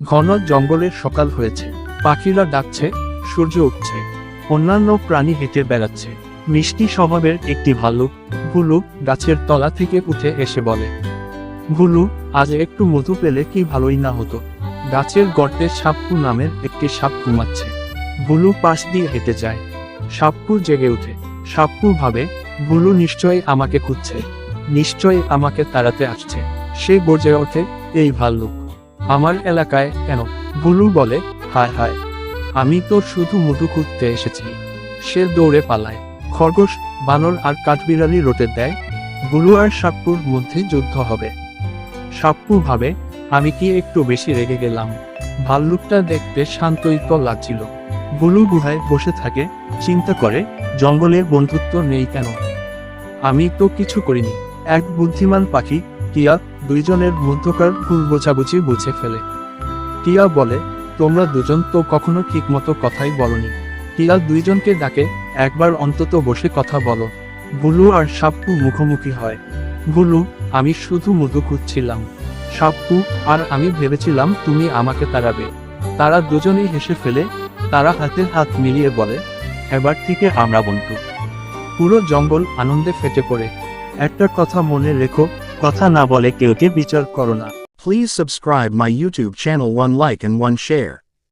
ঘন জঙ্গলের সকাল হয়েছে। পাখিরা ডাকছে, সূর্য উঠছে। অন্যান্য প্রাণী হেঁটে বেড়াচ্ছে। মিষ্টি স্বভাবের একটি ভাল্লুক ভুলু গাছের তলা থেকে উঠে এসে বলে, ভুলু, আজ একটু মধু পেলে কি ভালোই না হতো? গাছের গর্তে সাপ্পু নামের একটি সাপ ঘুমাচ্ছে। ভুলু পাশ দিয়ে হেঁটে যায়। সাপ্পু জেগে উঠে। সাপ্পু ভাবে, ভুলু নিশ্চয়ই আমাকে খুঁজছে। নিশ্চয়ই আমাকে তাড়াতে আসছে। সে গর্জে ওঠে, এই ভাল্লুক আমার এলাকায় কেন? বুলু বলে, হায় হায়। আমি তো শুধু মধু খুঁজতে এসেছি। সে দৌড়ে পালায়। খরগোশ, বানর আর কাঠবিড়ালি রোটে দেয়। ভুলু আর সাপ্পুর মধ্যে যুদ্ধ হবে। সাপ্পু ভাবে, আমি কি একটু বেশি রেগে গেলাম? ভাল্লুকটা দেখতে শান্তই তো লাগছিল। বুলু গুহায় বসে থাকে, চিন্তা করে জঙ্গলে বন্ধুত্ব নেই কেন? আমি তো কিছু করিনি। এক বুদ্ধিমান পাখি টিয়া দুইজনের মধ্যকার ভুল বোঝাবুঝি বুঝে ফেলে। টিয়া বলে, তোমরা দুজন তো কখনো ঠিকমতো কথাই বলনি। টিয়া দুইজনকে ডাকে, একবার অন্তত বসে কথা বলো। বুলু আর সাপ্পু মুখোমুখি হয়। বুলু, আমি শুধু মধু খুঁজছিলাম। সাপ্পু আর আমি ভেবেছিলাম তুমি আমাকে তাড়াবে। তারা দুজনেই হেসে ফেলে, তারা হাতে হাত মিলিয়ে বলে, এবার থেকে আমরা বন্ধু। পুরো জঙ্গল আনন্দে ফেটে পড়ে। একটা কথা মনে রেখো কথা না বলে কেউকে বিচার করো না Please subscribe my YouTube channel one like and one share.